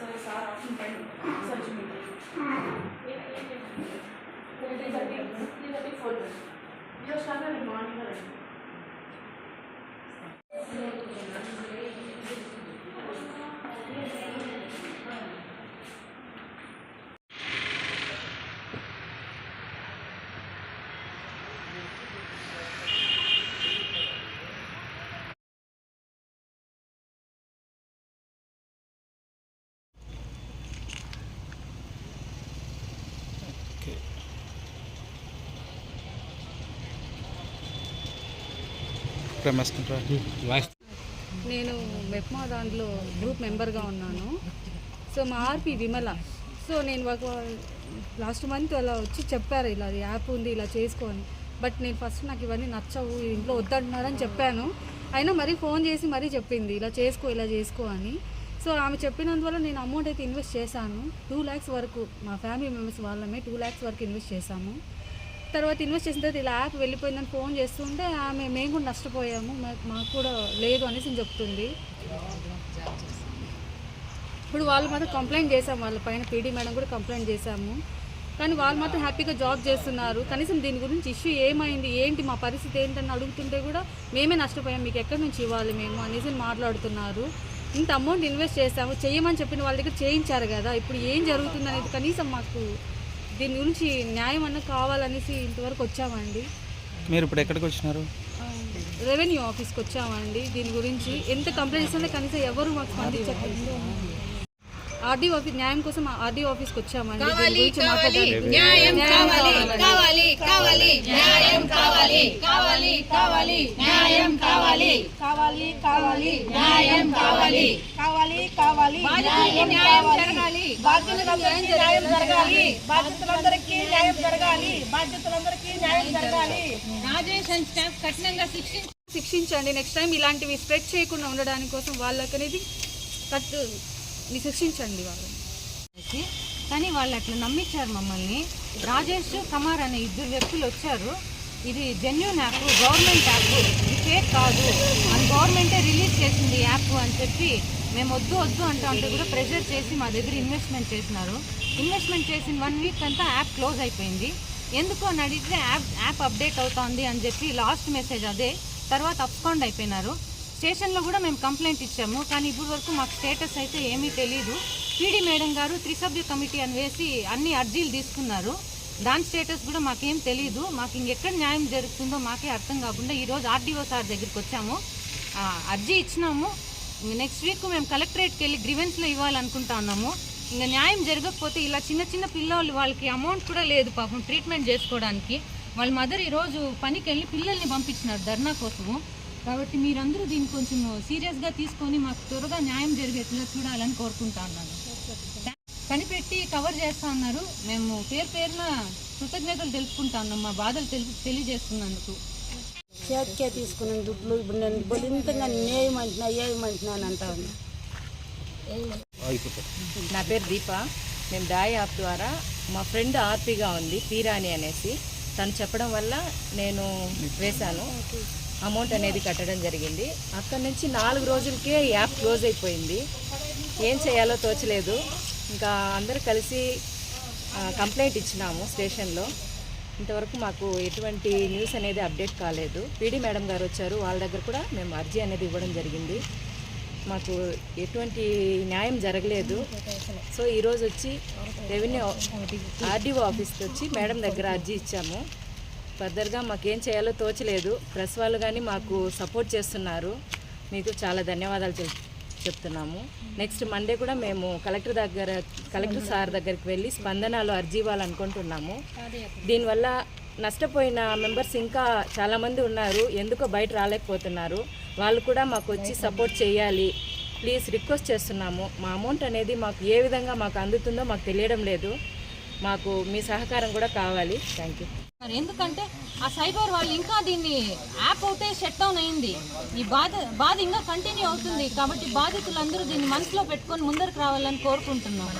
మీరు ఒకసారి sir option పైన ఒకసారి నేను మెప్మా దాంట్లో గ్రూప్ మెంబర్గా ఉన్నాను. సో మా ఆర్పి విమల. సో నేను ఒక లాస్ట్ మంత్ అలా వచ్చి చెప్పారు ఇలా యాప్ ఉంది ఇలా చేసుకోని. బట్ నేను ఫస్ట్ నాకు ఇవన్నీ నచ్చవు ఇంట్లో వద్దంటున్నారని చెప్పాను. అయినా మరీ ఫోన్ చేసి మరీ చెప్పింది ఇలా చేసుకో ఇలా చేసుకో అని. సో ఆమె చెప్పినందువల్ల నేను అమౌంట్ అయితే ఇన్వెస్ట్ చేశాను. టూ ల్యాక్స్ వరకు మా ఫ్యామిలీ మెంబర్స్ వాళ్ళమే టూ ల్యాక్స్ వరకు ఇన్వెస్ట్ చేశాము. తర్వాత ఇన్వెస్ట్ చేసిన తర్వాత ఇలా యాప్ వెళ్ళిపోయిందని ఫోన్ చేస్తుంటే ఆమె మేము కూడా నష్టపోయాము. మాకు కూడా లేదు అనేసి చెప్తుంది. ఇప్పుడు వాళ్ళు మాత్రం కంప్లైంట్ చేశాము. వాళ్ళ పైన పీడీ మేడం కూడా కంప్లైంట్ చేశాము. కానీ వాళ్ళు మాత్రం హ్యాపీగా జాబ్ చేస్తున్నారు. కనీసం దీని గురించి ఇష్యూ ఏమైంది? ఏంటి? మా పరిస్థితి ఏంటని అడుగుతుంటే కూడా మేమే నష్టపోయాం. మీకు ఎక్కడి నుంచి ఇవ్వాలి మేము అనేసి మాట్లాడుతున్నారు. ఇంత అమౌంట్ ఇన్వెస్ట్ చేసాము చేయమని చెప్పిన వాళ్ళ దగ్గర చేయించారు కదా. ఇప్పుడు ఏం జరుగుతుంది అనేది కనీసం మాకు దీని గురించి న్యాయం అన్న కావాలనేసి ఇంతవరకు వచ్చామండి. మీరు ఇప్పుడు ఎక్కడికి వచ్చినారు? రెవెన్యూ ఆఫీస్కి వచ్చామండి. దీని గురించి ఎంత కంప్లైంట్ ఇస్తుంటే కనీసం ఎవరు మాకు స్పందించట్లేదు. ఆర్డీ ఆఫీస్ న్యాయం కోసం ఆర్డీ ఆఫీస్కి వచ్చామండి న్యాయం కావాలని. కావాలి కావాలి. న్యాయం కావాలి కావాలి కావాలి న్యాయం కావాలి. న్యాయం జరగాలి. బాధ్యతలందరికీ న్యాయం జరగాలి. బాధ్యతలందరికీ న్యాయం జరగాలి. రాజేష్ అండ్ స్టాఫ్ కఠినంగా శిక్షించి శిక్షించండి. నెక్స్ట్ టైం ఇలాంటివి స్ప్రెడ్ చేయకుండా ఉండడానికి కోసం వాళ్ళకి అనేది కట్ వాళ్ళని. కానీ వాళ్ళు అట్లా నమ్మించారు మమ్మల్ని. రాజేష్ కమార్ అనే ఇద్దరు వ్యక్తులు వచ్చారు. ఇది జెన్యున్ యాప్ గవర్నమెంట్ యాప్ ఇది ఫేక్ కాదు. మన గవర్నమెంటే రిలీజ్ చేసింది యాప్ అని చెప్పి మేము వద్దు వద్దు అంటూ అంటే కూడా ప్రెషర్ చేసి మా దగ్గర ఇన్వెస్ట్మెంట్ చేసినారు. ఇన్వెస్ట్మెంట్ చేసిన వన్ వీక్ అంతా యాప్ క్లోజ్ అయిపోయింది. ఎందుకు అని అడిగితే యాప్ యాప్ అప్డేట్ అవుతోంది అని చెప్పి లాస్ట్ మెసేజ్ అదే. తర్వాత అప్స్కాండ్ అయిపోయినారు. స్టేషన్లో కూడా మేము కంప్లైంట్ ఇచ్చాము కానీ ఇప్పుడు వరకు మాకు స్టేటస్ అయితే ఏమీ తెలియదు పీడీ మేడం గారు త్రిసభ్య కమిటీ అని వేసి అన్ని అర్జీలు తీసుకున్నారు. దాని స్టేటస్ కూడా మాకేం తెలియదు మాకు ఇంకెక్కడ న్యాయం జరుగుతుందో మాకే అర్థం కాకుండా ఈరోజు ఆర్డీఓ సార్ దగ్గరికి వచ్చాము. అర్జీ ఇచ్చినాము. నెక్స్ట్ వీక్ మేము కలెక్టరేట్కి వెళ్ళి గ్రివెన్స్లో ఇవ్వాలనుకుంటా ఉన్నాము. ఇంకా న్యాయం జరగకపోతే ఇలా చిన్న చిన్న పిల్లలు వాళ్ళకి అమౌంట్ కూడా లేదు పాపం ట్రీట్మెంట్ చేసుకోవడానికి. వాళ్ళ మదర్ ఈరోజు పనికి వెళ్ళి పిల్లల్ని పంపించినారు ధర్నా కోసము. కాబట్టి మీరందరూ దీన్ని కొంచెం సీరియస్గా తీసుకొని మాకు త్వరగా న్యాయం జరిగేట్లా చూడాలని కోరుకుంటా ఉన్నాను కనిపెట్టి కవర్ చేస్తా ఉన్నారు మేము పేరు పేరున కృతజ్ఞతలు తెలుపుకుంటా ఉన్నాం మా బాధలు తెలుపు తెలియజేస్తున్నందుకు. చేతికే తీసుకున్న దుడ్లు. ఇప్పుడు నేను బలింతంగా నేయమంటున్నా ఏయమంటున్నాను అంటా ఉన్నా నా పేరు దీప. మేము డాయ్ యాప్ ద్వారా మా ఫ్రెండ్ ఆర్పీగా ఉంది పీరాని అనేసి. తను చెప్పడం వల్ల నేను వేశాను. అమౌంట్ అనేది కట్టడం జరిగింది. అక్కడి నుంచి నాలుగు రోజులకే యాప్ క్లోజ్ అయిపోయింది. ఏం చేయాలో తోచలేదు. ఇంకా అందరూ కలిసి కంప్లైంట్ ఇచ్చినాము స్టేషన్లో. ఇంతవరకు మాకు ఎటువంటి న్యూస్ అనేది అప్డేట్ కాలేదు. పీడీ మేడం గారు వచ్చారు. వాళ్ళ దగ్గర కూడా మేము అర్జీ అనేది ఇవ్వడం జరిగింది. మాకు ఎటువంటి న్యాయం జరగలేదు. సో ఈరోజు వచ్చి రెవెన్యూ ఆర్డీఓ ఆఫీస్కి వచ్చి మేడం దగ్గర అర్జీ ఇచ్చాము. ఫర్దర్గా మాకేం చేయాలో తోచలేదు. ప్రెస్ వాళ్ళు కానీ మాకు సపోర్ట్ చేస్తున్నారు. మీకు చాలా ధన్యవాదాలు చెప్తున్నాము. నెక్స్ట్ మండే కూడా మేము కలెక్టర్ దగ్గర కలెక్టర్ సార్ దగ్గరికి వెళ్ళి స్పందనలో అర్జీ ఇవ్వాలనుకుంటున్నాము దీనివల్ల నష్టపోయిన మెంబర్స్ ఇంకా చాలామంది ఉన్నారు. ఎందుకో బయట రాలేకపోతున్నారు. వాళ్ళు కూడా మాకు వచ్చి సపోర్ట్ చేయాలి. ప్లీజ్ రిక్వెస్ట్ చేస్తున్నాము. మా అమౌంట్ అనేది మాకు ఏ విధంగా మాకు అందుతుందో మాకు తెలియడం లేదు. మాకు మీ సహకారం కూడా కావాలి. Thank you. ఎందుకంటే ఆ సైబర్ వాళ్ళు ఇంకా దీన్ని యాప్ అవుతే షట్ డౌన్ అయింది. ఈ బాధ బాధ ఇంకా కంటిన్యూ అవుతుంది. కాబట్టి బాధితులందరూ దీన్ని మనసులో పెట్టుకొని ముందరకు రావాలని కోరుకుంటున్నాం.